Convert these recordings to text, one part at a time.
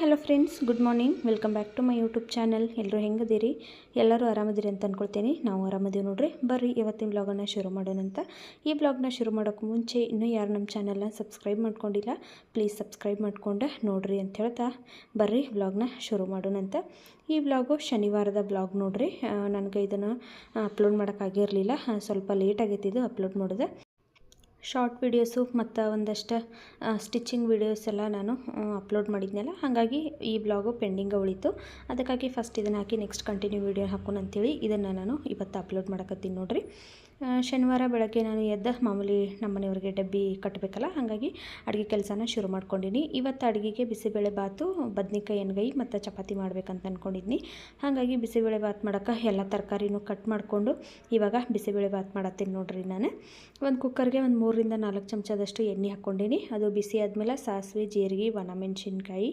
Hello friends, good morning. Welcome back to my YouTube channel. ಎಲ್ಲರೂ ಹೆಂಗದಿರಿ ಎಲ್ಲರೂ ಆರಾಮದಿರಿ ಅಂತ ಅಂದ್ಕೊಳ್ತೀನಿ ನಾವು ಆರಾಮದೀವಿ ನೋಡ್ರಿ. ಬರ್ರಿ, ಇವತ್ತಿನ ಬ್ಲಾಗನ್ನು ಶುರು ಮಾಡೋಣ ಅಂತ. ಈ ಬ್ಲಾಗ್ನ ಶುರು ಮಾಡೋಕ್ಕೆ ಮುಂಚೆ ಇನ್ನೂ ಯಾರು ನಮ್ಮ ಚಾನಲ್ನ ಸಬ್ಸ್ಕ್ರೈಬ್ ಮಾಡ್ಕೊಂಡಿಲ್ಲ ಪ್ಲೀಸ್ ಸಬ್ಸ್ಕ್ರೈಬ್ ಮಾಡ್ಕೊಂಡು ನೋಡ್ರಿ ಅಂತ ಹೇಳ್ತಾ ಬರ್ರಿ ಬ್ಲಾಗ್ನ ಶುರು ಮಾಡೋಣ ಅಂತ. ಈ ಬ್ಲಾಗು ಶನಿವಾರದ ಬ್ಲಾಗ್ ನೋಡ್ರಿ. ನನಗೆ ಇದನ್ನು ಅಪ್ಲೋಡ್ ಮಾಡೋಕ್ಕಾಗಿರಲಿಲ್ಲ ಸ್ವಲ್ಪ ಲೇಟ್ ಆಗೈತಿದ್ದು ಅಪ್ಲೋಡ್ ಮಾಡಿದೆ ಶಾರ್ಟ್ ವೀಡಿಯೋಸು ಮತ್ತು ಒಂದಷ್ಟು ಸ್ಟಿಚಿಂಗ್ ವೀಡಿಯೋಸ್ ಎಲ್ಲ ನಾನು ಅಪ್ಲೋಡ್ ಮಾಡಿದ್ನಲ್ಲ, ಹಾಗಾಗಿ ಈ ಬ್ಲಾಗು ಪೆಂಡಿಂಗ್ ಉಳಿತು. ಅದಕ್ಕಾಗಿ ಫಸ್ಟ್ ಇದನ್ನು ಹಾಕಿ ನೆಕ್ಸ್ಟ್ ಕಂಟಿನ್ಯೂ ವೀಡಿಯೋ ಹಾಕೋಣ ಅಂತೇಳಿ ಇದನ್ನು ನಾನು ಇವತ್ತು ಅಪ್ಲೋಡ್ ಮಾಡಕತ್ತೀನಿ ನೋಡಿರಿ. ಶನಿವಾರ ಬೆಳಗ್ಗೆ ನಾನು ಎದ್ದ ಮಾಮೂಲಿ ನಮ್ಮನೆಯವ್ರಿಗೆ ಡಬ್ಬಿ ಕಟ್ಟಬೇಕಲ್ಲ, ಹಾಗಾಗಿ ಅಡುಗೆ ಕೆಲಸನ ಶುರು ಮಾಡ್ಕೊಂಡಿನಿ. ಇವತ್ತು ಅಡುಗೆಗೆ ಬಿಸಿಬೇಳೆ ಬಾತು, ಬದ್ನಿಕಾಯಿ ಎಣ್ಗಾಯಿ ಮತ್ತು ಚಪಾತಿ ಮಾಡ್ಬೇಕಂತ ಅಂದ್ಕೊಂಡಿದ್ನಿ ಹಾಗಾಗಿ ಬಿಸಿಬೇಳೆ ಬಾತ್ ಮಾಡೋಕೆ ಎಲ್ಲ ತರಕಾರಿನೂ ಕಟ್ ಮಾಡಿಕೊಂಡು ಇವಾಗ ಬಿಸಿಬೇಳೆ ಬಾತ್ ಮಾಡತ್ತೀನಿ ನೋಡ್ರಿ ನಾನು. ಒಂದು ಕುಕ್ಕರ್ಗೆ ಒಂದು ಮೂರರಿಂದ ನಾಲ್ಕು ಚಮಚದಷ್ಟು ಎಣ್ಣೆ ಹಾಕ್ಕೊಂಡಿನಿ. ಅದು ಬಿಸಿ ಆದಮೇಲೆ ಸಾಸಿವೆ, ಜೀರಿಗೆ ಒಣಮೆಣ್ಸಿನ್ಕಾಯಿ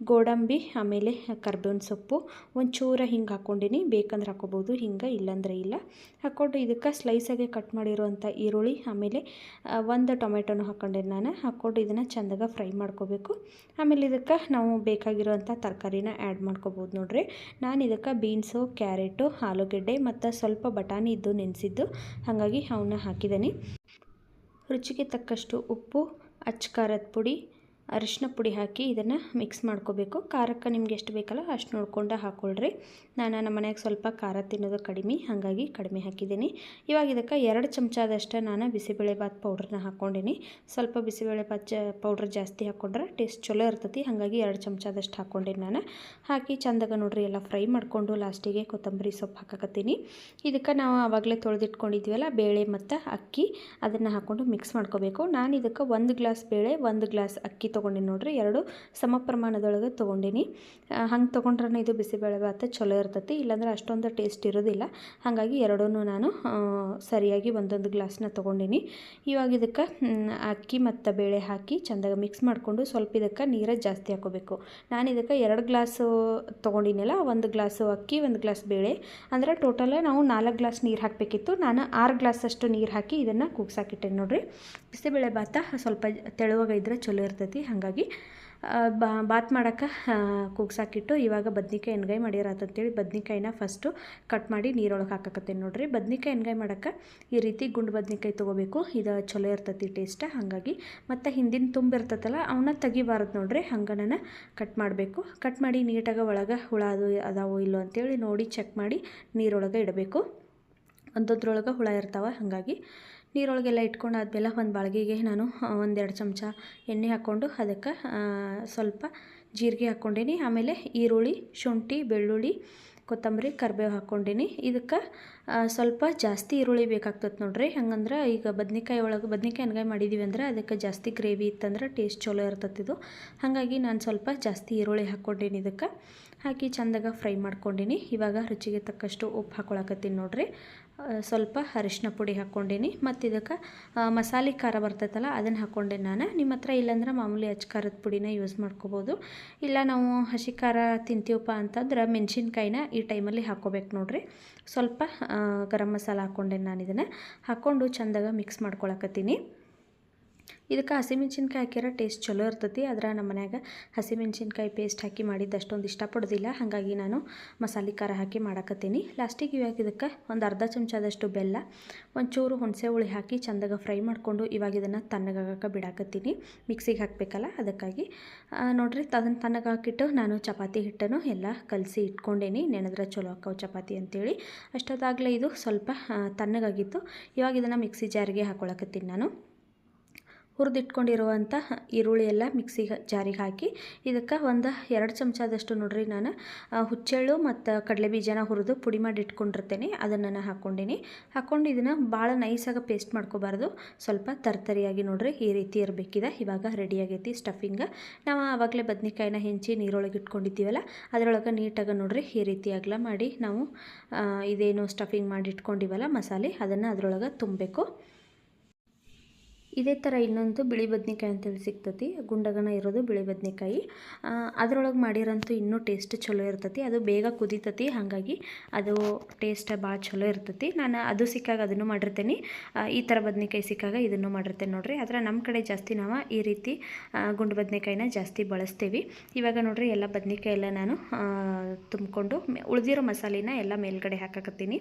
ಗೋಡಂಬಿ, ಆಮೇಲೆ ಕರ್ಬೇವಿನ ಸೊಪ್ಪು. ಒಂಚೂರ ಹಿಂಗೆ ಹಾಕ್ಕೊಂಡಿನಿ. ಬೇಕಂದ್ರೆ ಹಾಕೋಬೋದು ಹಿಂಗೆ ಇಲ್ಲಾಂದ್ರೆ ಇಲ್ಲ. ಹಾಕ್ಕೊಂಡು ಇದಕ್ಕೆ ಸ್ಲೈಸಾಗೆ ಕಟ್ ಮಾಡಿರುವಂಥ ಈರುಳ್ಳಿ, ಆಮೇಲೆ ಒಂದು ಟೊಮೆಟೊನು ಹಾಕ್ಕೊಂಡಿನಿ ನಾನು. ಹಾಕ್ಕೊಂಡು ಇದನ್ನು ಚೆಂದಾಗ ಫ್ರೈ ಮಾಡ್ಕೋಬೇಕು. ಆಮೇಲೆ ಇದಕ್ಕೆ ನಾವು ಬೇಕಾಗಿರುವಂಥ ತರಕಾರಿನ ಆ್ಯಡ್ ಮಾಡ್ಕೋಬೋದು ನೋಡ್ರಿ. ನಾನು ಇದಕ್ಕೆ ಬೀನ್ಸು, ಕ್ಯಾರೆಟು, ಆಲೂಗೆಡ್ಡೆ ಮತ್ತು ಸ್ವಲ್ಪ ಬಟಾಣಿ ಇದ್ದು ನೆನೆಸಿದ್ದು. ಹಾಗಾಗಿ ಅವನ್ನ ಹಾಕಿದ್ದೀನಿ ರುಚಿಗೆ ತಕ್ಕಷ್ಟು ಉಪ್ಪು, ಅಚ್ಚ ಖಾರದ ಪುಡಿ ಅರಿಶಿನ ಪುಡಿ ಹಾಕಿ ಇದನ್ನು ಮಿಕ್ಸ್ ಮಾಡ್ಕೋಬೇಕು. ಖಾರಕ್ಕೆ ನಿಮ್ಗೆ ಎಷ್ಟು ಬೇಕಲ್ಲ ಅಷ್ಟು ನೋಡ್ಕೊಂಡು ಹಾಕ್ಕೊಳ್ರಿ ನಾನು ನಮ್ಮ ಮನೆಯಾಗ ಸ್ವಲ್ಪ ಖಾರ ತಿನ್ನೋದು ಕಡಿಮೆ, ಹಾಗಾಗಿ ಕಡಿಮೆ ಹಾಕಿದ್ದೀನಿ. ಇವಾಗ ಇದಕ್ಕೆ ಎರಡು ಚಮಚದಷ್ಟು ನಾನು ಬಿಸಿಬೇಳೆಬಾತ್ ಪೌಡ್ರನ್ನ ಹಾಕ್ಕೊಂಡೀನಿ ಸ್ವಲ್ಪ ಬಿಸಿಬೇಳೆಬಾತ್ ಚ ಪೌಡ್ರ್ ಜಾಸ್ತಿ ಹಾಕ್ಕೊಂಡ್ರೆ ಟೇಸ್ಟ್ ಚಲೋ ಇರ್ತೈತಿ, ಹಾಗಾಗಿ ಎರಡು ಚಮಚದಷ್ಟು ಹಾಕ್ಕೊಂಡೀನಿ ನಾನು. ಹಾಕಿ ಚಂದಾಗ ನೋಡ್ರಿ, ಎಲ್ಲ ಫ್ರೈ ಮಾಡಿಕೊಂಡು ಲಾಸ್ಟಿಗೆ ಕೊತ್ತಂಬರಿ ಸೊಪ್ಪು ಹಾಕಕತ್ತೀನಿ. ಇದಕ್ಕೆ ನಾವು ಆವಾಗಲೇ ತೊಳೆದಿಟ್ಕೊಂಡಿದ್ವಲ್ಲ ಬೇಳೆ ಮತ್ತು ಅಕ್ಕಿ, ಅದನ್ನು ಹಾಕ್ಕೊಂಡು ಮಿಕ್ಸ್ ಮಾಡ್ಕೋಬೇಕು. ನಾನು ಇದಕ್ಕೆ ಒಂದು ಗ್ಲಾಸ್ ಬೇಳೆ, ಒಂದು ಗ್ಲಾಸ್ ಅಕ್ಕಿ ತೊಗೊಂಡಿನಿ ನೋಡ್ರಿ. ಎರಡು ಸಮ ಪ್ರಮಾಣದೊಳಗೆ ತೊಗೊಂಡಿನಿ ಹಂಗೆ ತೊಗೊಂಡ್ರೆ ಇದು ಬಿಸಿಬೇಳೆ ಭಾತ ಚಲೋ ಇರ್ತೈತಿ. ಇಲ್ಲಾಂದ್ರೆ ಅಷ್ಟೊಂದು ಟೇಸ್ಟ್ ಇರೋದಿಲ್ಲ. ಹಾಗಾಗಿ ಎರಡೂ ನಾನು ಸರಿಯಾಗಿ ಒಂದೊಂದು ಗ್ಲಾಸ್ನ ತೊಗೊಂಡಿನಿ. ಇವಾಗ ಇದಕ್ಕೆ ಅಕ್ಕಿ ಮತ್ತು ಬೇಳೆ ಹಾಕಿ ಚೆಂದಾಗಿ ಮಿಕ್ಸ್ ಮಾಡಿಕೊಂಡು ಸ್ವಲ್ಪ ಇದಕ್ಕೆ ನೀರು ಜಾಸ್ತಿ ಹಾಕೋಬೇಕು. ನಾನು ಇದಕ್ಕೆ ಎರಡು ಗ್ಲಾಸು ತೊಗೊಂಡಿನಲ್ಲ. ಒಂದು ಗ್ಲಾಸು ಅಕ್ಕಿ, ಒಂದು ಗ್ಲಾಸ್ ಬೇಳೆ. ಅಂದರೆ ಟೋಟಲ್ ನಾವು ನಾಲ್ಕು ಗ್ಲಾಸ್ ನೀರು ಹಾಕಬೇಕಿತ್ತು. ನಾನು ಆರು ಗ್ಲಾಸಷ್ಟು ನೀರು ಹಾಕಿ ಇದನ್ನು ಕೂಗ್ಸಾಕಿಟ್ಟೆ ನೋಡಿರಿ. ಬಿಸಿಬೇಳೆ ಭಾತ ಸ್ವಲ್ಪ ತೆಳುವಾಗ ಇದ್ರೆ ಚಲೋ ಇರ್ತೈತಿ. ಹಾಗಾಗಿ ಬಾ, ಬಾತ್ ಮಾಡೋಕ್ಕೆ ಕೂಗ್ಸಾಕಿಟ್ಟು ಇವಾಗ ಬದ್ನಿಕಾಯಿ ಎಣ್ಗಾಯಿ ಮಾಡಿರತ್ತಂತೇಳಿ ಬದ್ನಿಕಾಯಿನ ಫಸ್ಟು ಕಟ್ ಮಾಡಿ ನೀರೊಳಗೆ ಹಾಕಕತ್ತೇನೆ ನೋಡಿರಿ. ಬದ್ನಿಕಾಯಿ ಎಣ್ಗಾಯಿ ಮಾಡೋಕ್ಕೆ ಈ ರೀತಿ ಗುಂಡು ಬದ್ನಿಕಾಯಿ ತೊಗೋಬೇಕು. ಇದು ಚಲೋ ಇರ್ತೈತಿ ಟೇಸ್ಟ ಹಾಗಾಗಿ. ಮತ್ತು ಹಿಂದಿನ ತುಂಬಿರ್ತೈತಲ್ಲ ಅವನ್ನ ತೆಗಿಬಾರ್ದು ನೋಡಿರಿ. ಹಂಗನ ಕಟ್ ಮಾಡಬೇಕು. ಕಟ್ ಮಾಡಿ ನೀಟಾಗಿ ಒಳಗೆ ಹುಳ ಅದು ಅದಾವೋ ಇಲ್ಲೋ ಅಂತೇಳಿ ನೋಡಿ ಚೆಕ್ ಮಾಡಿ ನೀರೊಳಗೆ ಇಡಬೇಕು. ಒಂದೊಂದ್ರೊಳಗೆ ಹುಳ ಇರ್ತಾವೆ ಹಾಗಾಗಿ. ನೀರೊಳಗೆಲ್ಲ ಇಟ್ಕೊಂಡು ಆದಮೇಲೆ ಒಂದು ಬಾಳ್ಗೆಗೆ ನಾನು ಒಂದೆರಡು ಚಮಚ ಎಣ್ಣೆ ಹಾಕ್ಕೊಂಡು ಅದಕ್ಕೆ ಸ್ವಲ್ಪ ಜೀರಿಗೆ ಹಾಕ್ಕೊಂಡೀನಿ. ಆಮೇಲೆ ಈರುಳ್ಳಿ, ಶುಂಠಿ, ಬೆಳ್ಳುಳ್ಳಿ, ಕೊತ್ತಂಬರಿ, ಕರಿಬೇವು ಹಾಕ್ಕೊಂಡೀನಿ. ಇದಕ್ಕೆ ಸ್ವಲ್ಪ ಜಾಸ್ತಿ ಈರುಳ್ಳಿ ಬೇಕಾಗ್ತದೆ ನೋಡ್ರಿ. ಹಂಗಂದ್ರೆ ಈಗ ಬದ್ನಿಕಾಯಿ ಒಳಗೆ, ಬದ್ನಿಕಾಯಿ ಹಂಗಾಯಿ ಮಾಡಿದ್ದೀವಿ ಅಂದ್ರೆ ಅದಕ್ಕೆ ಜಾಸ್ತಿ ಗ್ರೇವಿ ಇತ್ತಂದ್ರೆ ಟೇಸ್ಟ್ ಚಲೋ ಇರ್ತದಿದು ಹಾಗಾಗಿ ನಾನು ಸ್ವಲ್ಪ ಜಾಸ್ತಿ ಈರುಳ್ಳಿ ಹಾಕ್ಕೊಂಡೀನಿ ಇದಕ್ಕೆ. ಹಾಕಿ ಚಂದಾಗ ಫ್ರೈ ಮಾಡ್ಕೊಂಡೀನಿ. ಇವಾಗ ರುಚಿಗೆ ತಕ್ಕಷ್ಟು ಉಪ್ಪು ಹಾಕ್ಕೊಳಕತ್ತೀನಿ ನೋಡ್ರಿ. ಸ್ವಲ್ಪ ಅರಿಶಿನ ಪುಡಿ ಹಾಕ್ಕೊಂಡೀನಿ. ಮತ್ತು ಇದಕ್ಕೆ ಮಸಾಲೆ ಖಾರ ಬರ್ತೈತಲ್ಲ, ಅದನ್ನು ಹಾಕ್ಕೊಂಡೆ ನಾನು. ನಿಮ್ಮ ಹತ್ರ ಇಲ್ಲಾಂದ್ರೆ ಮಾಮೂಲಿ ಹಚ್ಚ ಖಾರದ ಪುಡಿನ ಯೂಸ್ ಮಾಡ್ಕೋಬೋದು. ಇಲ್ಲ ನಾವು ಹಸಿ ಖಾರ ತಿಂತೀವಪ್ಪ ಅಂತಂದ್ರೆ ಮೆಣಸಿನ್ಕಾಯಿನ ಈ ಟೈಮಲ್ಲಿ ಹಾಕ್ಕೋಬೇಕು ನೋಡ್ರಿ. ಸ್ವಲ್ಪ ಗರಂ ಮಸಾಲ ಹಾಕ್ಕೊಂಡೇನೆ ನಾನು ಇದನ್ನು ಹಾಕ್ಕೊಂಡು ಚಂದಾಗ ಮಿಕ್ಸ್ ಮಾಡ್ಕೊಳಕತ್ತೀನಿ. ಇದಕ್ಕೆ ಹಸಿಮೆಣ್ಸಿನ್ಕಾಯಿ ಹಾಕಿರೋ ಟೇಸ್ಟ್ ಚಲೋ ಇರ್ತೈತಿ. ಆದ್ರೆ ನಮ್ಮ ಮನ್ಯಾಗ ಹಸಿಮೆಣ್ಸಿನ್ಕಾಯಿ ಪೇಸ್ಟ್ ಹಾಕಿ ಮಾಡಿದ್ದು ಅಷ್ಟೊಂದು ಇಷ್ಟಪಡೋದಿಲ್ಲ. ಹಾಗಾಗಿ ನಾನು ಮಸಾಲೆ ಖಾರ ಹಾಕಿ ಮಾಡಕತ್ತೀನಿ. ಲಾಸ್ಟಿಗೆ ಇವಾಗ ಇದಕ್ಕೆ ಒಂದು ಅರ್ಧ ಚಮಚದಷ್ಟು ಬೆಲ್ಲ, ಒಂಚೂರು ಹುಣಸೆ ಹುಳಿ ಹಾಕಿ ಚಂದಾಗ ಫ್ರೈ ಮಾಡಿಕೊಂಡು ಇವಾಗ ಇದನ್ನು ತಣ್ಣಗಾಗಕ್ಕೆ ಬಿಡಾಕತ್ತೀನಿ. ಮಿಕ್ಸಿಗೆ ಹಾಕಬೇಕಲ್ಲ, ಅದಕ್ಕಾಗಿ. ನೋಡಿರಿ, ಅದನ್ನು ತಣ್ಣಗೆ ಹಾಕಿಟ್ಟು ನಾನು ಚಪಾತಿ ಹಿಟ್ಟನ್ನು ಎಲ್ಲ ಕಲಸಿ ಇಟ್ಕೊಂಡೇನಿ. ನೆನೆದ್ರೆ ಚಲೋ ಹಾಕೋ ಚಪಾತಿ ಅಂತೇಳಿ. ಅಷ್ಟೊತ್ತಾಗಲೇ ಇದು ಸ್ವಲ್ಪ ತಣ್ಣಗಾಗಿತ್ತು. ಇವಾಗ ಇದನ್ನು ಮಿಕ್ಸಿ ಜಾರಿಗೆ ಹಾಕೊಳಕತ್ತೀನಿ ನಾನು. ಹುರಿದಿಟ್ಕೊಂಡಿರುವಂಥ ಈರುಳ್ಳಿ ಎಲ್ಲ ಮಿಕ್ಸಿಗೆ ಜಾರಿಗೆ ಹಾಕಿ, ಇದಕ್ಕೆ ಒಂದು ಎರಡು ಚಮಚದಷ್ಟು ನೋಡ್ರಿ ನಾನು ಹುಚ್ಚೆಳ್ಳು ಮತ್ತು ಕಡಲೆ ಬೀಜನ ಹುರಿದು ಪುಡಿ ಮಾಡಿ ಇಟ್ಕೊಂಡಿರ್ತೇನೆ, ಅದನ್ನು ನಾನು ಹಾಕ್ಕೊಂಡಿನಿ ಹಾಕ್ಕೊಂಡು ಇದನ್ನು ಭಾಳ ನೈಸಾಗಿ ಪೇಸ್ಟ್ ಮಾಡ್ಕೋಬಾರ್ದು. ಸ್ವಲ್ಪ ತರ್ತರಿಯಾಗಿ ನೋಡ್ರಿ, ಈ ರೀತಿ ಇರಬೇಕಿದೆ. ಇವಾಗ ರೆಡಿ ಆಗೈತಿ ಸ್ಟಫಿಂಗ್ ನಾವು ಆವಾಗಲೇ ಬದ್ನಿಕಾಯಿನ ಹೆಂಚಿ ನೀರೊಳಗೆ ಇಟ್ಕೊಂಡಿದ್ದೀವಲ್ಲ, ಅದರೊಳಗೆ ನೀಟಾಗಿ ನೋಡ್ರಿ, ಈ ರೀತಿ ಅಗಲ ಮಾಡಿ ನಾವು ಇದೇನು ಸ್ಟಫಿಂಗ್ ಮಾಡಿ ಇಟ್ಕೊಂಡಿವಲ್ಲ ಮಸಾಲೆ, ಅದನ್ನು ಅದರೊಳಗೆ ತುಂಬಬೇಕು. ಇದೇ ಥರ ಇನ್ನೊಂದು ಬಿಳಿ ಬದ್ನೆಕಾಯಿ ಅಂತೇಳಿ ಸಿಗ್ತತಿ. ಗುಂಡಗನ ಇರೋದು ಬಿಳಿ ಬದ್ನೆಕಾಯಿ. ಅದರೊಳಗೆ ಮಾಡಿರೋಂಥ ಇನ್ನೂ ಟೇಸ್ಟ್ ಚಲೋ ಇರ್ತತಿ. ಅದು ಬೇಗ ಕುದೀತತಿ, ಹಾಗಾಗಿ ಅದು ಟೇಸ್ಟ್ ಭಾಳ ಚಲೋ ಇರ್ತತಿ. ನಾನು ಅದು ಸಿಕ್ಕಾಗ ಅದನ್ನು ಮಾಡಿರ್ತೇನೆ. ಈ ಥರ ಬದ್ನೆಕಾಯಿ ಸಿಕ್ಕಾಗ ಇದನ್ನು ಮಾಡಿರ್ತೇನೆ ನೋಡಿರಿ. ಆದರೆ ನಮ್ಮ ಕಡೆ ಜಾಸ್ತಿ ನಾವು ಈ ರೀತಿ ಗುಂಡು ಬದ್ನೆಕಾಯಿನ ಜಾಸ್ತಿ ಬಳಸ್ತೀವಿ. ಇವಾಗ ನೋಡಿರಿ ಎಲ್ಲ ಬದ್ನೆಕಾಯಿ ಎಲ್ಲ ನಾನು ತುಂಬಿಕೊಂಡು ಉಳಿದಿರೋ ಮಸಾಲೆನ ಎಲ್ಲ ಮೇಲ್ಗಡೆ ಹಾಕಕತ್ತೀನಿ.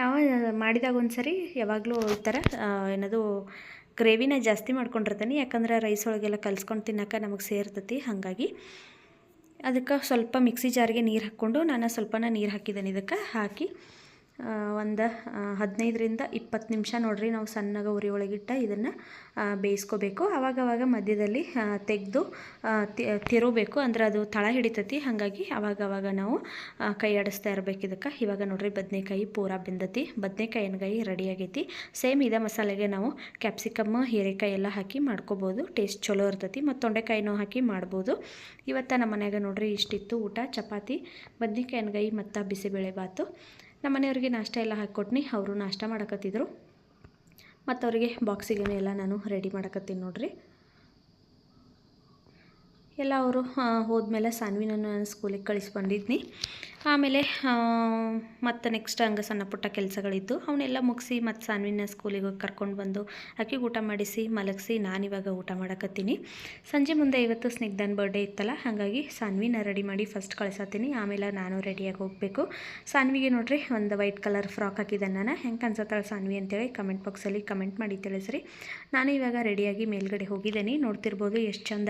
ನಾವು ಮಾಡಿದಾಗ ಒಂದು ಸರಿ ಯಾವಾಗಲೂ ಈ ಥರ ಏನದು ಗ್ರೇವಿನ ಜಾಸ್ತಿ ಮಾಡ್ಕೊಂಡಿರ್ತೀನಿ, ಯಾಕಂದ್ರೆ ರೈಸ್ ಒಳಗೆಲ್ಲ ಕಲ್ಸ್ಕೊಂಡು ತಿನ್ನೋಕೆ ನಮಗೆ ಸೇರ್ತತಿ, ಹಾಗಾಗಿ ಅದಕ್ಕೆ ಸ್ವಲ್ಪ ಮಿಕ್ಸಿ ಜಾರಿಗೆ ನೀರು ಹಾಕ್ಕೊಂಡು ನಾನು ಸ್ವಲ್ಪನ ನೀರು ಹಾಕಿದ್ದೇನೆ ಇದಕ್ಕೆ ಹಾಕಿ ಒಂದು ಹದಿನೈದರಿಂದ ಇಪ್ಪತ್ತು ನಿಮಿಷ ನೋಡ್ರಿ ನಾವು ಸಣ್ಣಗೆ ಉರಿ ಒಳಗಿಟ್ಟ ಇದನ್ನು ಬೇಯಿಸ್ಕೋಬೇಕು. ಆವಾಗವಾಗ ಮಧ್ಯದಲ್ಲಿ ತೆಗೆದು ತಿರುಬೇಕು. ಅಂದ್ರೆ ಅದು ತಳ ಹಿಡಿತತಿ. ಹಾಗಾಗಿ ಆವಾಗವಾಗ ನಾವು ಕೈ ಆಡಿಸ್ತಾ ಇರಬೇಕು ಇದಕ್ಕೆ. ಇವಾಗ ನೋಡ್ರಿ ಬದನೆಕಾಯಿ ಪೂರ ಬೆಂದತಿ. ಬದನೆಕಾಯಿ ಎಣ್ಗಾಯಿ ರೆಡಿ ಆಗೈತಿ. ಸೇಮ್ ಇದೇ ಮಸಾಲೆಗೆ ನಾವು ಕ್ಯಾಪ್ಸಿಕಮ್ ಹೀರೆಕಾಯಿ ಎಲ್ಲ ಹಾಕಿ ಮಾಡ್ಕೋಬೋದು. ಟೇಸ್ಟ್ ಚಲೋ ಇರ್ತೈತಿ. ಮತ್ತು ತೊಂಡೆಕಾಯಿನೂ ಹಾಕಿ ಮಾಡ್ಬೋದು. ಇವತ್ತು ನಮ್ಮ ಮನೆಯಾಗ ನೋಡ್ರಿ ಇಷ್ಟಿತ್ತು ಊಟ. ಚಪಾತಿ, ಬದನೆಕಾಯಿ ಎಣ್ಗಾಯಿ ಮತ್ತು ಬಿಸಿಬೇಳೆ ಬಾತು ನಮ್ಮ ಮನೆಯವ್ರಿಗೆ ನಾಷ್ಟ ಎಲ್ಲ ಹಾಕ್ಕೊಟ್ನಿ, ಅವರು ನಾಷ್ಟ ಮಾಡಕತ್ತಿದ್ರು. ಮತ್ತು ಅವರಿಗೆ ಬಾಕ್ಸಿಗೆ ಎಲ್ಲ ನಾನು ರೆಡಿ ಮಾಡಕತ್ತೀನಿ ನೋಡ್ರಿ. ಎಲ್ಲ ಅವರು ಹೋದ್ಮೇಲೆ ಸಾನ್ವಿನ ನಾನು ಸ್ಕೂಲಿಗೆ ಕಳಿಸಿ ಬಂದಿದ್ನಿ. ಆಮೇಲೆ ಮತ್ತು ನೆಕ್ಸ್ಟ್ ಹಂಗೆ ಸಣ್ಣ ಪುಟ್ಟ ಕೆಲಸಗಳಿದ್ದು ಅವನ್ನೆಲ್ಲ ಮುಗಿಸಿ ಮತ್ತು ಸಾನ್ವಿನ ಸ್ಕೂಲಿಗೆ ಹೋಗಿ ಕರ್ಕೊಂಡು ಬಂದು ಅಕ್ಕಿಗೆ ಊಟ ಮಾಡಿಸಿ ಮಲಗಿಸಿ ನಾನಿವಾಗ ಊಟ ಮಾಡಕತ್ತೀನಿ. ಸಂಜೆ ಮುಂದೆ ಇವತ್ತು ಸ್ನಿಗ್ಧನ್ ಬರ್ಡೇ ಇತ್ತಲ್ಲ, ಹಾಗಾಗಿ ಸಾನ್ವಿನ ರೆಡಿ ಮಾಡಿ ಫಸ್ಟ್ ಕಳ್ಸತ್ತೀನಿ. ಆಮೇಲೆ ನಾನು ರೆಡಿಯಾಗಿ ಹೋಗಬೇಕು. ಸಾನ್ವಿಗೆ ನೋಡ್ರಿ, ಒಂದು ವೈಟ್ ಕಲರ್ ಫ್ರಾಕ್ ಹಾಕಿದ್ದಾನೆ ನಾನು. ಹೆಂಗೆ ಕಾಣಿಸತ್ತಾಳೆ ಸಾನ್ವಿ ಅಂತೇಳಿ ಕಮೆಂಟ್ ಬಾಕ್ಸಲ್ಲಿ ಕಮೆಂಟ್ ಮಾಡಿ ತಿಳಿಸ್ರಿ. ನಾನು ಇವಾಗ ರೆಡಿಯಾಗಿ ಮೇಲ್ಗಡೆ ಹೋಗಿದ್ದೀನಿ. ನೋಡ್ತಿರ್ಬೋದು ಎಷ್ಟು ಚಂದ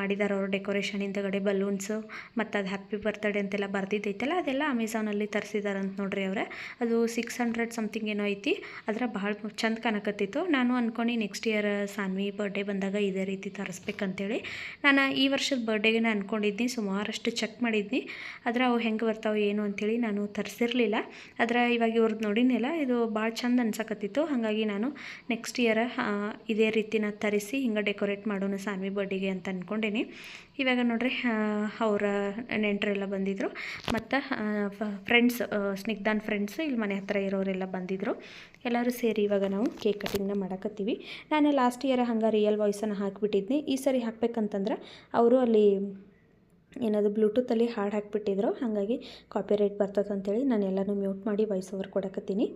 ಮಾಡಿದಾರೆ ಅವರು ಡೆಕೋರೇಷನ್ ಹಿಂದಗಡೆ ಬಲೂನ್ಸು ಮತ್ತು ಅದು ಹ್ಯಾಪಿ ಬರ್ತ್ಡೇ ಅಂತೆಲ್ಲ ಬರ್ದಿದ್ದೈತಲ್ಲ ಅದೆಲ್ಲ ಅಮೆಝಾನಲ್ಲಿ ತರಿಸಿದಾರಂತ ನೋಡ್ರಿ ಅವರೇ. ಅದು ಸಿಕ್ಸ್ ಹಂಡ್ರೆಡ್ ಸಮಥಿಂಗ್ ಏನೋ ಐತಿ. ಅದರ ಭಾಳ ಚಂದ ಕಾಣಕತ್ತಿತ್ತು. ನಾನು ಅನ್ಕೊಂಡು ನೆಕ್ಸ್ಟ್ ಇಯರ್ ಸಾನ್ವಿ ಬರ್ಡೇ ಬಂದಾಗ ಇದೇ ರೀತಿ ತರಿಸ್ಬೇಕಂತೇಳಿ. ನಾನು ಈ ವರ್ಷದ ಬರ್ಡೇಗೆ ನಾನು ಅಂದ್ಕೊಂಡಿದ್ದೀನಿ ಸುಮಾರಷ್ಟು ಚೆಕ್ ಮಾಡಿದ್ನಿ. ಆದರೆ ಅವು ಹೆಂಗೆ ಬರ್ತಾವೆ, ಏನು ಅಂಥೇಳಿ ನಾನು ತರಿಸಿರಲಿಲ್ಲ. ಆದರೆ ಇವಾಗ ಇವ್ರದ್ದು ನೋಡಿನಿಲ್ಲ ಇದು ಭಾಳ ಚಂದ ಅನ್ಸಕತ್ತಿತ್ತು. ಹಾಗಾಗಿ ನಾನು ನೆಕ್ಸ್ಟ್ ಇಯರ್ ಇದೇ ರೀತಿನ ತರಿಸಿ ಹಿಂಗೆ ಡೆಕೋರೇಟ್ ಮಾಡೋಣ ಸಾನ್ವಿ ಬರ್ಡೇಗೆ ಅಂತ ಅಂದ್ಕೊಂಡೇನಿ ಇವಾಗ ನೋಡ್ರಿ ಅವರ ನೆಂಟರೆಲ್ಲ ಬಂದಿದ್ದರು ಮತ್ತು ಫ್ರೆಂಡ್ಸ್ ಸ್ನಿಗ್ಧಾನ್ ಫ್ರೆಂಡ್ಸ್ ಇಲ್ಲಿ ಮನೆ ಹತ್ರ ಇರೋರೆಲ್ಲ ಬಂದಿದ್ದರು ಎಲ್ಲರೂ ಸೇರಿ ಇವಾಗ ನಾವು ಕೇಕ್ ಕಟಿಂಗ್ನ ಮಾಡಕತ್ತೀವಿ. ನಾನು ಲಾಸ್ಟ್ ಇಯರ್ ಹಂಗೆ ರಿಯಲ್ ವಾಯ್ಸನ್ನು ಹಾಕಿಬಿಟ್ಟಿದ್ನಿ. ಈ ಸರಿ ಹಾಕ್ಬೇಕಂತಂದ್ರೆ ಅವರು ಅಲ್ಲಿ ಏನದು ಬ್ಲೂಟೂತಲ್ಲಿ ಹಾಡು ಹಾಕಿಬಿಟ್ಟಿದ್ರು. ಹಾಗಾಗಿ ಕಾಪಿರೈಟ್ ಬರ್ತದೆ ಅಂತೇಳಿ ನಾನು ಎಲ್ಲನೂ ಮ್ಯೂಟ್ ಮಾಡಿ ವಾಯ್ಸ್ ಓವರ್ ಕೊಡಕತ್ತೀನಿ.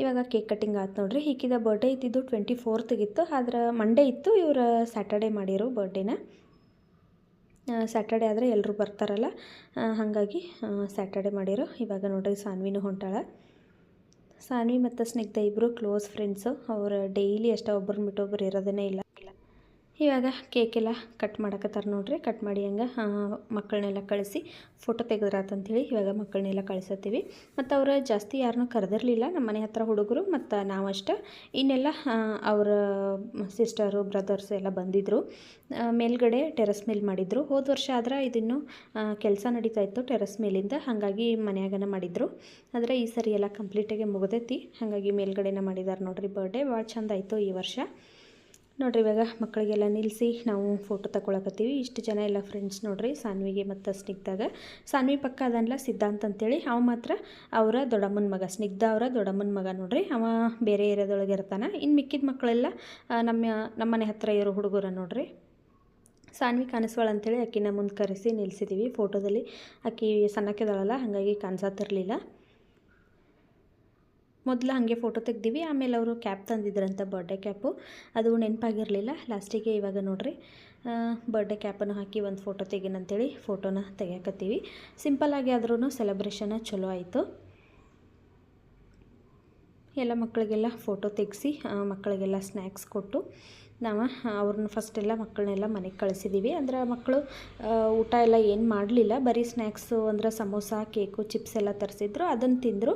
ಇವಾಗ ಕೇಕ್ ಕಟ್ಟಿಂಗ್ ಆಯ್ತು ನೋಡ್ರಿ. ಹೀಗಿದ ಬರ್ಡೇ ಇದ್ದಿದ್ದು ಟ್ವೆಂಟಿ ಫೋರ್ತ್ಗಿತ್ತು ಆದ್ರೆ ಮಂಡೇ ಇತ್ತು. ಇವರು ಸ್ಯಾಟರ್ಡೇ ಮಾಡಿರು ಬರ್ಡೇನ ಸ್ಯಾಟರ್ಡೇ ಆದರೆ ಎಲ್ಲರೂ ಬರ್ತಾರಲ್ಲ. ಹಾಗಾಗಿ ಸ್ಯಾಟರ್ಡೆ ಮಾಡಿರೋ. ಇವಾಗ ನೋಡ್ರಿ ಸಾನ್ವಿನೂ ಹೊಂಟಾಳ. ಸಾನ್ವಿ ಮತ್ತು ಸ್ನಿಗ್ಧ ಇಬ್ಬರು ಕ್ಲೋಸ್ ಫ್ರೆಂಡ್ಸು ಅವರು ಡೈಲಿ ಅಷ್ಟೇ ಒಬ್ಬರನ್ನ ಬಿಟ್ಟು ಒಬ್ಬರು ಇರೋದೇ ಇಲ್ಲ. ಇವಾಗ ಕೇಕೆಲ್ಲ ಕಟ್ ಮಾಡಕತ್ತಾರ ನೋಡ್ರಿ ಕಟ್ ಮಾಡಿ ಹಂಗೆ ಮಕ್ಕಳನ್ನೆಲ್ಲ ಕಳಿಸಿ ಫೋಟೋ ತೆಗೆದ್ರಾತಂಥೇಳಿ ಇವಾಗ ಮಕ್ಕಳನ್ನೆಲ್ಲ ಕಳಿಸತ್ತೀವಿ. ಮತ್ತು ಅವ್ರು ಜಾಸ್ತಿ ಯಾರನ್ನೂ ಕರೆದಿರಲಿಲ್ಲ ನಮ್ಮ ಮನೆ ಹತ್ರ ಹುಡುಗರು ಮತ್ತು ನಾವಷ್ಟೇ ಇನ್ನೆಲ್ಲ ಅವರ ಸಿಸ್ಟರು ಬ್ರದರ್ಸ್ ಎಲ್ಲ ಬಂದಿದ್ದರು ಮೇಲ್ಗಡೆ ಟೆರಸ್ ಮೇಲೆ ಮಾಡಿದ್ರು. ಹೋದ ವರ್ಷ ಆದ್ರೆ ಇದನ್ನು ಕೆಲಸ ನಡೀತಾ ಇತ್ತು ಟೆರಸ್ ಮೇಲಿಂದ ಹಾಗಾಗಿ ಮನೆಯಾಗನ ಮಾಡಿದ್ರು. ಆದರೆ ಈ ಸರಿ ಎಲ್ಲ ಕಂಪ್ಲೀಟಾಗಿ ಮುಗ್ದೈತಿ. ಹಾಗಾಗಿ ಮೇಲ್ಗಡೆನ ಮಾಡಿದ್ದಾರೆ ನೋಡ್ರಿ ಬರ್ಡೇ ಭಾಳ ಚಂದ ಆಯಿತು ಈ ವರ್ಷ. ನೋಡ್ರಿ, ಇವಾಗ ಮಕ್ಕಳಿಗೆಲ್ಲ ನಿಲ್ಲಿಸಿ ನಾವು ಫೋಟೋ ತಗೊಳಕತ್ತೀವಿ ಇಷ್ಟು ಜನ ಎಲ್ಲ ಫ್ರೆಂಡ್ಸ್ ನೋಡ್ರಿ, ಸಾನ್ವಿಗೆ ಮತ್ತು ಸ್ನಿಗ್ಧಾಗ. ಸಾನ್ವಿ ಪಕ್ಕ ಅದನ್ಲ ಸಿದ್ಧಾಂತ ಅಂತೇಳಿ. ಅವ ಮಾತ್ರ ಅವರ ದೊಡ್ಡಮ್ಮನ ಮಗ. ಸ್ನಿಗ್ಧ ಅವರ ದೊಡ್ಡಮ್ಮನ ಮಗ ನೋಡ್ರಿ. ಅವ ಬೇರೆ ಏರಿಯಾದೊಳಗೆ ಇರ್ತಾನೆ. ಇನ್ನು ಮಿಕ್ಕಿದ ಮಕ್ಕಳೆಲ್ಲ ನಮ್ಮ ನಮ್ಮ, ನಮ್ಮನೆ ಹತ್ರ ಇರೋ ಹುಡುಗರ ನೋಡ್ರಿ. ಸಾನ್ವಿ ಕಾಣಿಸ್ವಾಳ ಅಂತೇಳಿ ಆಕಿನ ಮುಂದೆ ಕರೆಸಿ ನಿಲ್ಲಿಸಿದ್ದೀವಿ ಫೋಟೋದಲ್ಲಿ ಆಕಿ ಸಣ್ಣಕ್ಕಿದಾಳಲ್ಲ, ಹಾಗಾಗಿ ಕಾಣಿಸತ್ತಿರಲಿಲ್ಲ ಮೊದಲು ಹಾಗೆ ಫೋಟೋ ತೆಗ್ದೀವಿ, ಆಮೇಲೆ ಅವರು ಕ್ಯಾಪ್ ತಂದಿದ್ರಂತ ಬರ್ಡೇ ಕ್ಯಾಪು ಅದು ನೆನಪಾಗಿರಲಿಲ್ಲ ಲಾಸ್ಟಿಗೆ ಇವಾಗ ನೋಡ್ರಿ ಬರ್ಡೇ ಕ್ಯಾಪನ್ನು ಹಾಕಿ ಒಂದು ಫೋಟೋ ತೆಗೀನಂತೇಳಿ ಫೋಟೋನ ತೆಗಿಯಕತ್ತೀವಿ. ಸಿಂಪಲ್ಲಾಗಿ ಆದ್ರೂ ಸೆಲೆಬ್ರೇಷನ್ ಚಲೋ ಆಯಿತು. ಎಲ್ಲ ಮಕ್ಕಳಿಗೆಲ್ಲ ಫೋಟೋ ತೆಗೆಸಿ ಮಕ್ಕಳಿಗೆಲ್ಲ ಸ್ನ್ಯಾಕ್ಸ್ ಕೊಟ್ಟು ನಾವು ಅವ್ರನ್ನ ಫಸ್ಟೆಲ್ಲ ಮಕ್ಕಳನ್ನೆಲ್ಲ ಮನೆಗೆ ಕಳಿಸಿದ್ದೀವಿ ಅಂದ್ರೆ ಮಕ್ಕಳು ಊಟ ಎಲ್ಲ ಏನು ಮಾಡಲಿಲ್ಲ. ಬರೀ ಸ್ನ್ಯಾಕ್ಸು ಅಂದ್ರೆ ಸಮೋಸ ಕೇಕು ಚಿಪ್ಸ್ ಎಲ್ಲ ತರಿಸಿದ್ರು. ಅದನ್ನು ತಿಂದರು.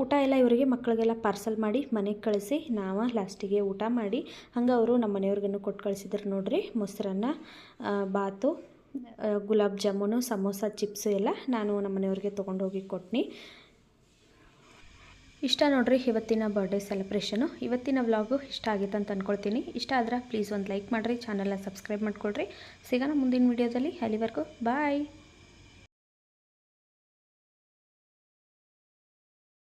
ಊಟ ಎಲ್ಲ ಇವರಿಗೆ ಮಕ್ಕಳಿಗೆಲ್ಲ ಪಾರ್ಸಲ್ ಮಾಡಿ ಮನೆಗೆ ಕಳಿಸಿ ನಾವು ಲಾಸ್ಟಿಗೆ ಊಟ ಮಾಡಿ, ಹಂಗೆ ಅವರು ನಮ್ಮ ಮನೆಯವ್ರಿಗೂ ಕೊಟ್ಟು ಕಳಿಸಿದ್ರು ನೋಡಿರಿ. ಮೊಸರನ್ನ ಬಾತು ಗುಲಾಬ್ ಜಾಮೂನು, ಸಮೋಸ ಚಿಪ್ಸು ಎಲ್ಲ ನಾನು ನಮ್ಮ ಮನೆಯವ್ರಿಗೆ ತೊಗೊಂಡೋಗಿ ಕೊಟ್ನಿ. ಇಷ್ಟ ನೋಡ್ರಿ ಇವತ್ತಿನ ಬರ್ಡೇ ಸೆಲೆಬ್ರೇಷನು ಇವತ್ತಿನ ವ್ಲಾಗು ಇಷ್ಟ ಆಗಿತ್ತು ಅಂತ ಅಂದ್ಕೊಳ್ತೀನಿ ಇಷ್ಟ ಆದ್ರೆ ಪ್ಲೀಸ್ ಒಂದು ಲೈಕ್ ಮಾಡಿರಿ ಚಾನಲ್ನ ಸಬ್ಸ್ಕ್ರೈಬ್ ಮಾಡ್ಕೊಳ್ರಿ. ಸಿಗೋಣ ಮುಂದಿನ ವೀಡಿಯೋದಲ್ಲಿ ಅಲ್ಲಿವರೆಗೂ ಬಾಯ್